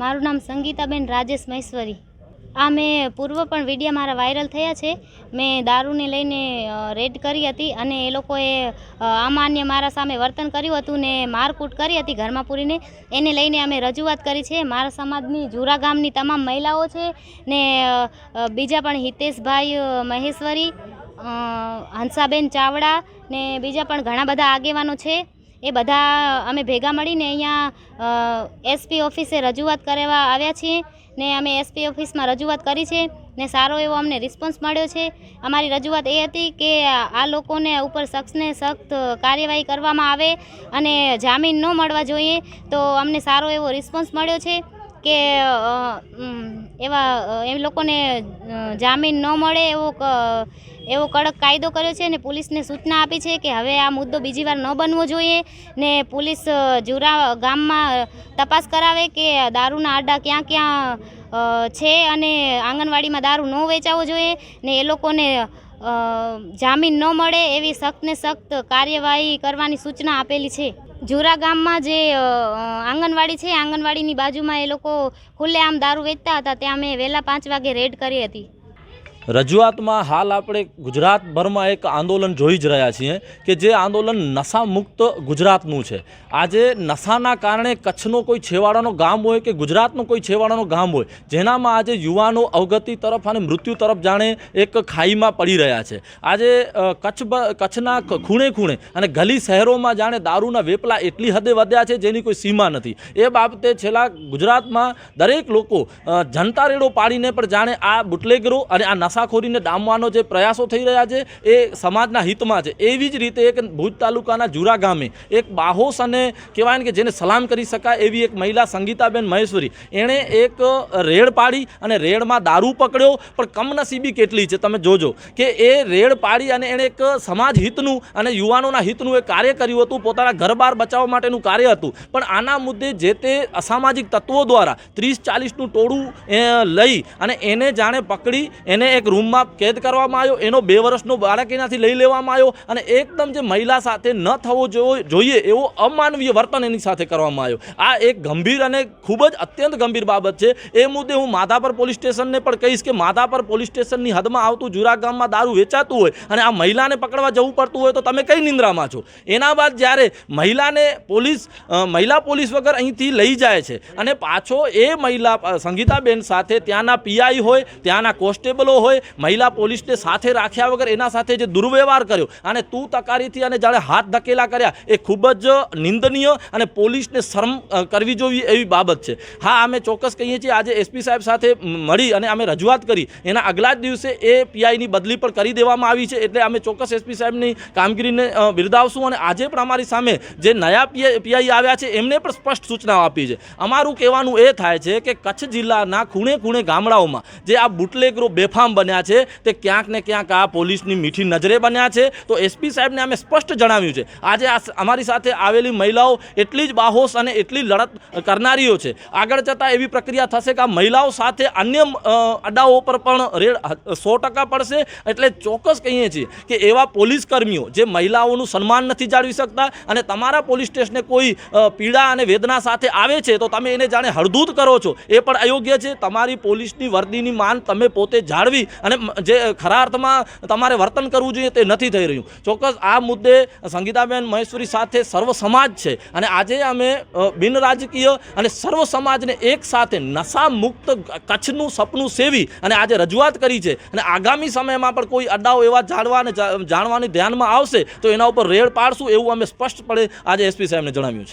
મારું નામ સંગીતાબેન રાજેશ મહેશ્વરી. આ મેં પૂર્વ પણ વિડીયા મારા વાયરલ થયા છે. મેં દારૂને લઈને રેડ કરી હતી અને એ લોકોએ અમાન્ય મારા સામે વર્તન કર્યું હતું ને મારકૂટ કરી હતી ઘરમાં પૂરીને. એને લઈને અમે રજૂઆત કરી છે. મારા સમાજની, જુરા ગામની તમામ મહિલાઓ છે ને બીજા પણ હિતેશભાઈ મહેશ્વરી હંસાબેન ચાવડા ને બીજા પણ ઘણા બધા આગેવાનો છે. એ બધા અમે ભેગા મળીને અહીંયા એસપી ઓફિસે રજૂઆત કરવા આવ્યા છીએ ને અમે એસપી ઓફિસમાં રજૂઆત કરી છે ને સારો એવો અમને રિસ્પોન્સ મળ્યો છે. અમારી રજૂઆત એ હતી કે આ લોકોને ઉપર શખ્સને સખ્ત કાર્યવાહી કરવામાં આવે અને જામીન ન મળવા જોઈએ તો અમને સારો એવો રિસ્પોન્સ મળ્યો છે કે એવા એ લોકોને જામીન ન મળે એવો એવો કડક કાયદો કર્યો છે ને પોલીસને સૂચના આપી છે કે હવે આ મુદ્દો બીજી વાર ન બનવો જોઈએ ને પોલીસ જુરા ગામમાં તપાસ કરાવે કે દારૂના આડા ક્યાં ક્યાં છે અને આંગણવાડીમાં દારૂ ન વેચાવો જોઈએ ને એ લોકોને જામીન ન મળે એવી સખ્તને સખ્ત કાર્યવાહી કરવાની સૂચના આપેલી છે. જુરા ગામમાં જે આંગણવાડી છે, આંગણવાડીની બાજુમાં એ લોકો ખુલ્લેઆમ દારૂ વેચતા હતા, ત્યાં મેં વહેલા પાંચ વાગે રેડ કરી હતી. રજૂઆતમાં હાલ આપણે ગુજરાતભરમાં એક આંદોલન જોઈ જ રહ્યા છીએ કે જે આંદોલન નશા મુક્ત ગુજરાતનું છે. આજે નશાના કારણે કચ્છનો કોઈ છેવાડાનો ગામ હોય કે ગુજરાતનો કોઈ છેવાડાનો ગામ હોય, જેનામાં આજે યુવાનો અવગતિ તરફ અને મૃત્યુ તરફ જાણે એક ખાઈમાં પડી રહ્યા છે. આજે કચ્છ કચ્છના ખૂણે ખૂણે અને ગલી શહેરોમાં જાણે દારૂના વેપલા એટલી હદે વધ્યા છે જેની કોઈ સીમા નથી. એ બાબતે છેલ્લા ગુજરાતમાં દરેક લોકો જનતા રેડો પાડીને પણ જાણે આ બુટલેગરો અને આ નશાખોરીને ડામવાનો જે પ્રયાસો થઈ રહ્યા છે, એ સમાજના હિતમાં છે. એવી જ રીતે એક ભુજ તાલુકાના જુરા ગામે એક બાહોશ અને કહેવાય ને કે જેને સલામ કરી શકાય એવી એક મહિલા સંગીતાબેન મહેશ્વરી, એણે એક રેડ પાડી અને રેડમાં દારૂ પકડ્યો. પણ કમનસીબી કેટલી છે તમે જોજો કે એ રેડ પાડી અને એણે એક સમાજ હિતનું અને યુવાનોના હિતનું એ કાર્ય કર્યું હતું. પોતાના ઘરબાર બચાવવા માટેનું કાર્ય હતું. પણ આના મુદ્દે જે તે અસામાજિક તત્વો દ્વારા ત્રીસ ચાલીસનું ટોળું લઈ અને એને જાણે પકડી, એને એક રૂમમાં કેદ કરવામાં આવ્યો, એનો બે વર્ષનો બાળક એનાથી લઈ લેવામાં આવ્યો અને એકદમ જે મહિલા સાથે ન થવો જોઈએ એવો અમાનવીય વર્તન એની સાથે કરવામાં આવ્યો. આ એક ગંભીર અને ખૂબ જ અત્યંત ગંભીર બાબત છે. એ મુદ્દે હું માધાપર પોલીસ સ્ટેશનને પણ કહીશ કે માધાપર પોલીસ સ્ટેશનની હદમાં આવતું જુરા ગામમાં દારૂ વેચાતું હોય અને આ મહિલાને પકડવા જવું પડતું હોય તો તમે કઈ નિંદ્રામાં છો? એના બાદ જ્યારે મહિલાને પોલીસ મહિલા પોલીસ વગર અહીંથી લઈ જાય છે અને પાછો એ મહિલા સંગીતાબેન સાથે ત્યાંના પીઆઈ હોય, ત્યાંના કોન્સ્ટેબલો હોય મહિલા પોલીસને સાથે રાખ્યા વગર એના સાથે જે દુર્વ્યવહાર કર્યો અને તું તકારીથી અને જાણે હાથ ધકેલા કર્યા, એ ખૂબ જ નિંદનીય અને પોલીસને શરમ કરવી જોઈએ એવી બાબત છે. હા, અમે ચોક્કસ કહીએ છીએ, આજે એસપી સાહેબ સાથે મળી અને અમે રજૂઆત કરી. એના આગલા જ દિવસે એ પીઆઈની બદલી પણ કરી દેવામાં આવી છે, એટલે અમે ચોક્કસ એસપી સાહેબની કામગીરીને બિરદાવશું અને આજે પણ અમારી સામે જે નયા પીઆઈ આવ્યા છે, એમને પણ સ્પષ્ટ સૂચનાઓ આપી છે. અમારું કહેવાનું એ થાય છે કે કચ્છ જિલ્લાના ખૂણે ખૂણે ગામડાઓમાં જે આ બુટલેગરો બેફામ બન્યા છે તે ક્યાંક ને ક્યાંક આ પોલીસની મીઠી નજરે બન્યા છે. તો એસપી સાહેબને અમે સ્પષ્ટ જણાવ્યું છે. આજે અમારી સાથે આવેલી મહિલાઓ એટલી જ બાહોશ અને એટલી લડત કરનારીઓ છે. આગળ જતાં એવી પ્રક્રિયા થશે કે આ મહિલાઓ સાથે અન્ય અડાઓ પર પણ રેડ સો ટકા પડશે. એટલે ચોક્કસ કહીએ છીએ કે એવા પોલીસ કર્મીઓ જે મહિલાઓનું સન્માન નથી જાળવી શકતા અને તમારા પોલીસ સ્ટેશને કોઈ પીડા અને વેદના સાથે આવે છે તો તમે એને જાણે હળદૂત કરો છો. એ પણ અયોગ્ય છે. તમારી પોલીસની વર્દીની માન તમે પોતે જાળવી અને જે ખરા અર્થમાં તમારે વર્તન કરવું જોઈએ તે નથી થઈ રહ્યું. ચોક્કસ આ મુદ્દે સંગીતાબેન મહેશ્વરી સાથે સર્વ સમાજ છે અને આજે અમે બિન રાજકીય અને સર્વ સમાજને એક સાથે નશા મુક્ત કચ્છનું સપનું સેવી અને આજે રજૂઆત કરી છે. અને આગામી સમયમાં પણ કોઈ અડ્ડાઓ એવા જાણવા અને જાણવાની ધ્યાનમાં આવશે તો એના ઉપર રેડ પાડશું એવું અમે સ્પષ્ટપણે આજે એસપી સાહેબને જણાવ્યું છે.